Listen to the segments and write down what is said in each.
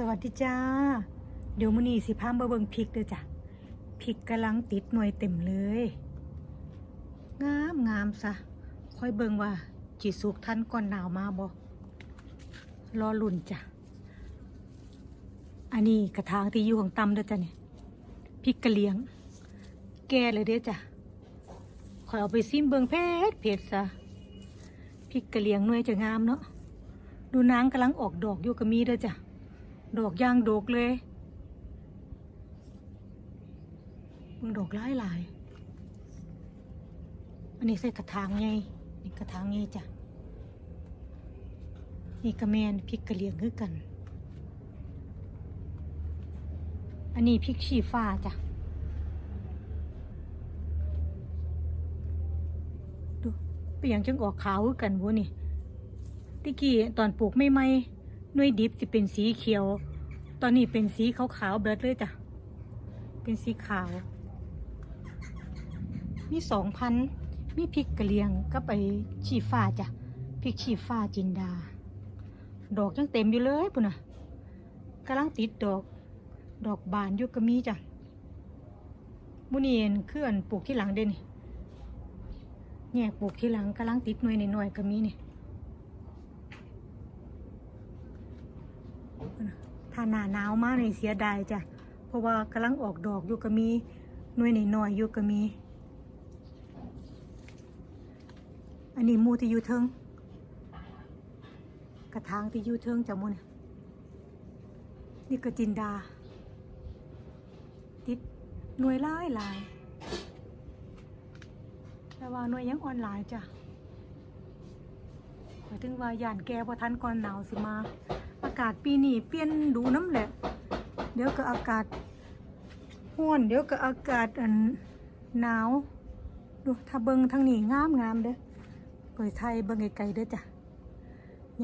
สวัสดีจ้า เดี๋ยวมื้อนี้สิพามาเบิ่งพริกเด้อจ้ะพริกกำลังติดหน่วยเต็มเลย งามงามซะ ค่อยเบิ่งว่าจิสุกทันก่อนหนาวมาบ่รอลุ่นจ้ะ อันนี้กระถางที่อยู่ของตำเด้อจ้ะเนี่ยพริกกะเลียง แก่เลยเด้อจ้ะคอยเอาไปซิมเบิ่งเผ็ดเผ็ดซะพริกกะเลียงหน่วยจะงามเนาะดูนางกำลังออกดอกอยู่ก็มีเด้อจ้ะ ดอกยางดกเลยมึงดอกหลายหลายๆอันนี้ใส่กระถางไงนี่กระถางไงจ้ะนี่กระแมนพริกกระเหลียงคือกัน อันนี้พริกชีฟ้าจ้ะดูเปลี่ยงจังออกขาวคือกันวะนี่ตะกี้ตอนปลูกไม่ไม่ หน่วยดิบจะเป็นสีเขียว ตอนนี้เป็นสีขาวขาวๆเบิดเลยจ้ะ เป็นสีขาว มีสองพัน มีพริกกระเลียงกับไปชีฟ้าจ้ะ พริกชีฟ้าจินดา ดอกยังเต็มอยู่เลยปุ่นน่ะกำลังติดดอก ดอกบานอยู่ก็มีจ้ะมุนีเอ็นคืออันปลูกที่หลังเด่นี่เนี่ยปลูกที่หลังกำลังติดหน่วยหน่อยๆก็มีนี่ ถ้าหนาหนาวมากเลยเสียดายจ้ะ เพราะว่ากำลังออกดอกอยู่ก็มีหน่วยหน่อยอยู่ก็มี อันนี้มูที่อยู่เทิงกระถางที่อยู่เทิงจ้ะมูนี่นี่ก็จินดา ติดหน่วยลายลายแต่ว่าหน่วยยังอ่อนหลายจ้ะหมายถึงว่าย่านแกพอทันก่อนหนาวสิมา อากาศปีนี้เปลี่ยนดูน้ำแหละ เดี๋ยวก็อากาศห้อนเดี๋ยวก็อากาศอันหนาว ดูถ้าเบิงทางนี้งามงามๆเด้อเปิดไทยเบิงไกลๆเด้อจ้ะ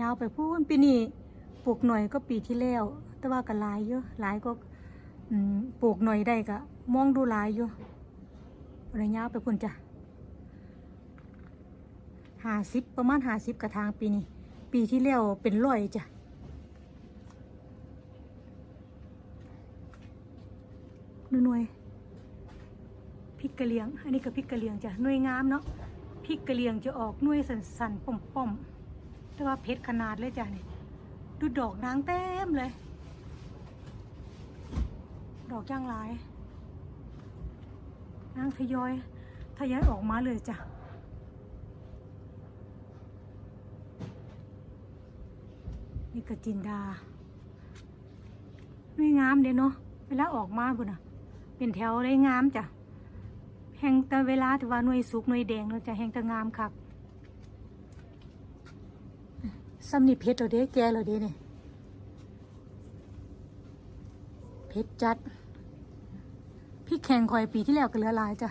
ยาวไปพูนปีนี้ปลูกหน่อยก็ปีที่แล้ว แต่ว่าก็หลายเยอะหลายก็ปลูกหน่อยได้ก็มองดูหลายอยู่อะยาวไปพุ่นจ้ะห้าสิบประมาณห้าสิบกระทางปีนี้ ปีที่แล้วเป็นร้อยจ้ะ หน่วยพริกกะเหลียง อันนี้ก็พริกกะเหลียงจ้ะหน่วยงามเนาะพริกกะเหลียงจะออกหน่วยสันสันๆป่อมๆแต่ว่าเพชรขนาดเลยจ้ะนี่ดูดอกนางเต็มเลย ดอกย่างหลายนางทยอยทยอยออกมาเลยจ้ะนี่ก็จินดาหน่วยงามเด้เนาะเวลาออกมาพุ่นอะ เป็นแถวเลยงามจ้ะแห่งแต่เวลาที่ว่าหน่วยสุกหน่วยแดงเราจะแห่งแต่งามคักซ้ำนี่เพชรเราเด้แกเราเด้เนี่ยเพชรจัดพี่แข่งคอยปีที่แล้วก็เหลือหลายจ้ะ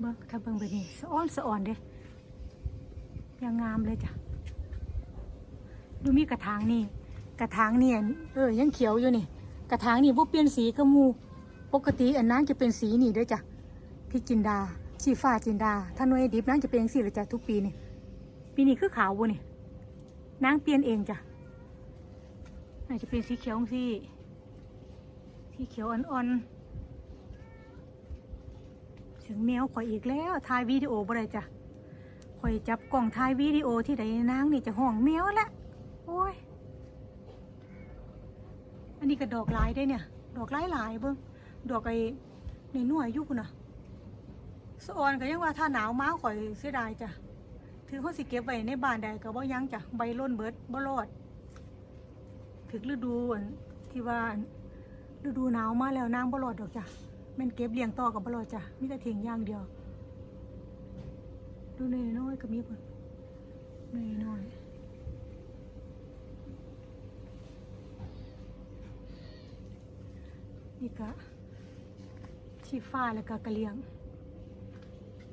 เบิ้งถ้าเบิ้งไปนี่สะอ้อนสะอ่อนเด้ยังงามเลยจ้ะดูมีกระถางนี่ กระถางเนี่ยเออยังเขียวอยู่นี่ กระถางนี่พวกเปลี่ยนสีก็มูปกติอันนั้นจะเป็นสีนี่ด้วยจ้ะพี่จินดาชีฟ้าจินดา ถ้าหน่วยดิบนั้นจะเป็นสีเลยจ้ะทุกปีนี่ปีนี้คือขาวบุนี่นางเปลี่ยนเองจ้ะน่าจะเป็นสีเขียวสิสีเขียวอ่อนๆเสียงแมวข่อยอีกแล้วถ่ายวิดีโอบ่ได้จ้ะข่อยจับกล่องถ่ายวิดีโอที่ใดนางนี่จะห้องแมวละโอ้ย อันนี้ก็ดอกหลายได้เนี่ย ดอกหลายหลายเบิ้งดอกไอ้ในหน่วยยุคน่ะสะออนก็ยังว่าถ้าหนาวม้าข่อยเสียดายจ้ะถือเขาสิเก็บไว้ในบ้านใดก็บ่ยั้งจ้ะใบร่นเบิดบ่รอดถึงฤดูที่ว่าฤดูหนาวมาแล้วนางบ่รอดดอกจ้ะม่นเก็บเลี้ยงต่อกับบ่รอดจ้ะมีแต่ทิ้งอย่างเดียว ดูหน่อยน้อยก็มีพุ่นหน่อยน้อย นี่ก็ชีฟ้าแล้วก็กระเลียง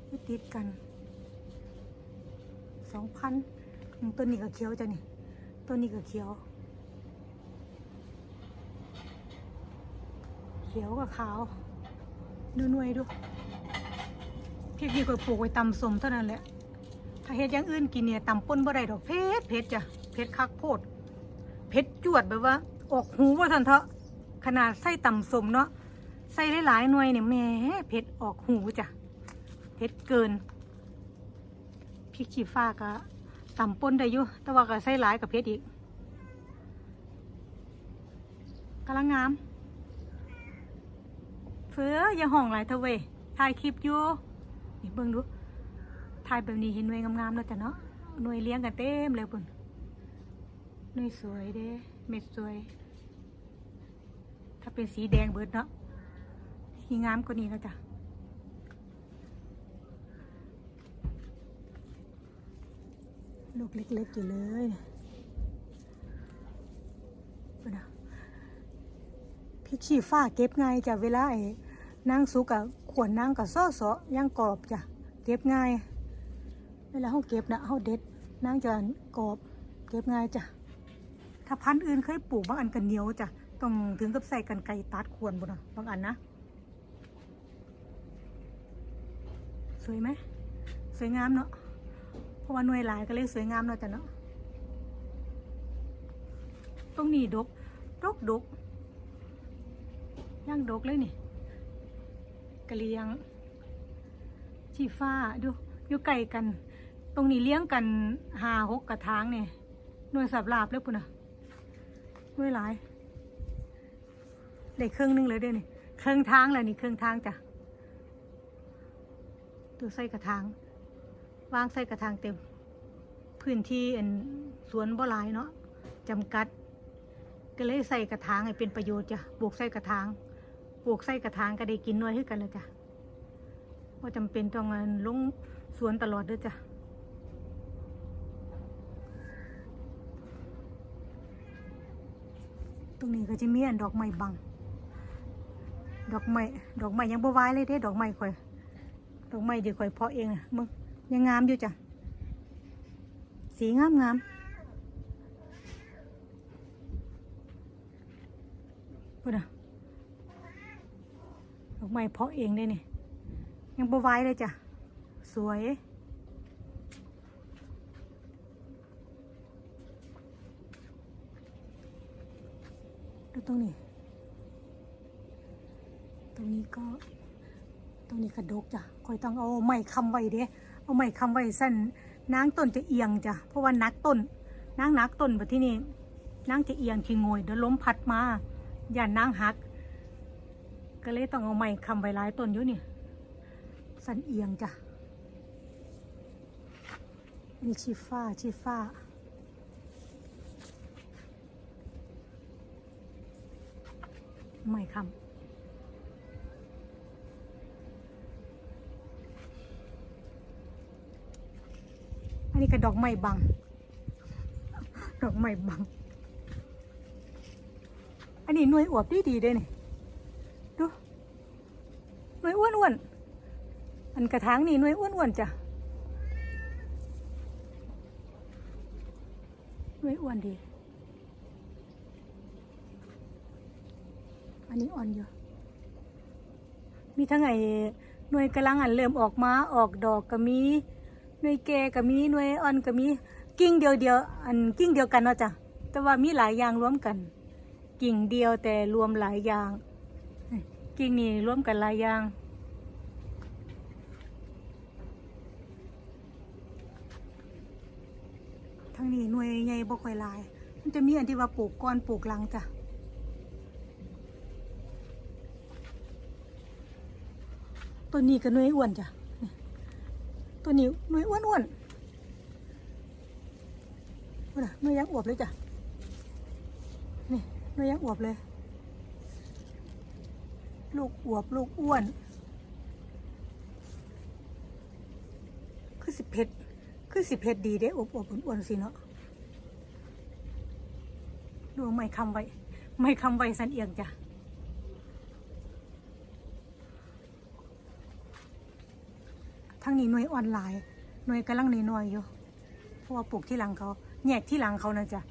ไม่ติดกันสองพันตัวนี้ก็เขียวจ้ะนี่ตัวนี้ก็เขียว เขียวกับขาวดูหน่วยดูเพียงนี้ก็ปลูกไว้ตำสมเท่านั้นแหละถ้าเฮ็ดอย่างอื่นกินเนี่ยตำป่นบ่ได้ดอกเพชรเพชรจ้ะเพชรคักโพดเผ็ดจวดแบบว่า ออกหูว่าทันเถอะ ขนาดใส่ต่ำสมเนาะใส่หลายๆหน่วยเนี่ยแหม่เผ็ดออกหูจ้ะเผ็ดเกินพริกชี้ฟ้าก็ต่ำปนได้อยู่แต่ว่าก็ใส่หลายกับเผ็ดอีกกำลังงาม เฟืออย่าห้องหลายเถอะเวถ่ายคลิปอยู่นี่เบิ่งดูถ่ายแบบนี้เห็นหน่วยงามๆแล้วจ้ะเนาะหน่วยเลี้ยงกันเต็มเลยปุ่นหน่วยสวยเด้เม็ดสวย ถ้าเป็นสีแดงเบิดเนาะสีงามกว่านี้แล้วจ้ะลูกเล็กๆอยู่เลยนะพริกชี้ฟ้าเก็บง่ายจ้ะเวลาไอ้นางสุกอะขวนนางกับซ้อสอย่างกรอบจ้ะเก็บง่าย เวลาเขาเก็บนะเขาเด็ดนางจะกรอบเก็บง่ายจ้ะถ้าพันธุ์อื่นเคยปลูกบางอันกันเหนียวจ้ะ ต้องถึงกับใส่กันไก่ตัดขวนบนนะบางอันนะ สวยไหม สวยงามเนาะเพราะว่าหน่วยหลายก็เลยสวยงามเนาะจ้ะเนาะตรงนี้ดกดกดกย่างดกเลยนี่กะเลียงชีฟ้าดูอยู่ไก่กัน ตรงนี้เลี้ยงกันหาหกกระถางเนี่ยหน่วยสับลาบแล้วปุ่นนะหน่วยหลาย ได้เครื่องนึงเลยเด้นี่เครื่องทางเลยนี่เครื่องทางจ้ะตัวใส่กระถางวางใส่กระถางเต็ม พื้นที่อันสวนบ่หลายเนาะจำกัด ก็เลยใส่กระถางให้เป็นประโยชน์จ้ะปลูกใส่กระถางปลูกใส่กระถางก็ได้กินน้อยขึ้นกันแล้วจ้ะว่าจำเป็นต้องเอาลงสวนตลอดด้วยจ้ะตรงนี้ก็จะมีอันดอกไม้บัง ดอกไม้ดอกไม้ยังบวายเลยเด้ดอกไม้ข่อย ดอกไม้เดี๋ยวข่อยเพาะเองนะมึงยังงามอยู่จ้ะ สีงามงามๆพูดนะดอกไม้เพาะเองได้นี่ ยังบวายเลยจ้ะ สวยดูตรงนี้ ตรงนี้ก็ ตรงนี้กระดกจ้ะคอยต้องเอาไม้คำไว้เด้เอาไม้คำไว้สั้นนางต้นจะเอียงจ้ะเพราะว่านักต้นนางนักต้นแบบที่นี่นางจะเอียงที่งวยเดี๋ยวล้มพัดมาอย่านางหัก ก็เลยต้องเอาไม้คำไว้หลายต้นอยู่นี่สันเอียงจ้ะนี่ชีฟ้าชีฟ้าไม้คำ อันนี้ก็ดอกไม้บัง ดอกไม้บัง อันนี้หน่วยอวบดีดีๆเด้นี่ดูหน่วยอ้วนอ้วนอันกระถางนี่หน่วยอ้วนอ้วนจ้ะหน่วยอ้วนดี อันนี้อ่อนอยู่ มีทั้งไอ้หน่วยกำลังอันเริ่มออกมาออกดอกก็มี หน่วยแกก็มีหน่วยอ่อนก็มี กิ่งเดียวเดียวอันกิ่งเดียวกันเนาะจ้ะแต่ว่ามีหลายอย่างรวมกัน กิ่งเดียวแต่รวมหลายอย่าง กิ่งนี่รวมกันหลายอย่างทั้งนี้หน่วยใหญ่บ่ค่อยหลาย มันจะมีอันที่ว่าปลูกก้อนปลูกหลังจ้ะตัวนี้ก็หน่วยอ้วนจ้ะ ตัวนี้หน่วยอ้วนอ้วนๆว่าน่ะหน่วยยักอวบเลยจ้ะ นี่หน่วยยักอวบเลย ลูกอวบลูกอ้วน คือสิเผ็ดคือสิเผ็ดดีเด้อวบอวบอ้วนๆสิเนาะดูไม่คำไว้ ไม่คำไว้สันเอียงจ้ะ ทั้ง นี้หน่วยออนไลน์หน่วยกำลังน้อยๆอยู่เพราะว่าปลูกที่หลังเขาแยกที่หลังเขานะจ๊ะ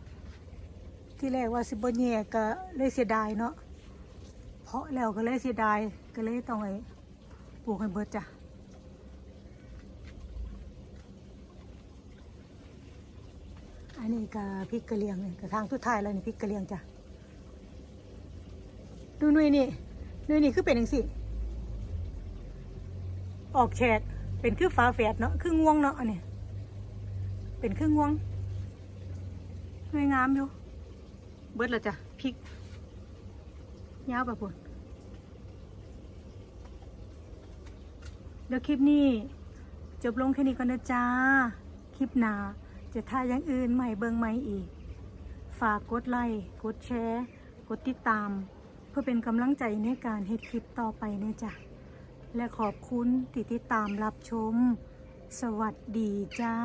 ที่แรกว่าสิบแยกก็เลยเสียดายเนาะเพราะแล้วก็เลยเสียดายก็เลยต้องไอ้ปลูกให้เบิดจ้ะอันนี้ก็พริกกระเหรียงนี่กระทางทุดท้ายแล้วนี่พริกกระเหรียงจ้ะดูหน่วยนี่หน่วยนี่คือเป็นอย่างสิออกแฉก เป็นคือฟ้าแฝดเนาะคือง่วงเนาะอันนี้เป็นคือง่วงหน่วยงามอยู่ เบิดแล้วจ้ะพริกยาวแบบปุ่นเดี๋ยวคลิปนี้ จบลงแค่นี้ก่อนนะจ้า คลิปหน้าจะท่าอย่างอื่นใหม่เบิงใหม่อีก ฝากกดไลค์กดแชร์ กดติดตาม เพื่อเป็นกำลังใจในการเฮ็ดคลิปต่อไปนะจ๊ะ และขอบคุณที่ติดตามรับชม สวัสดีจ้า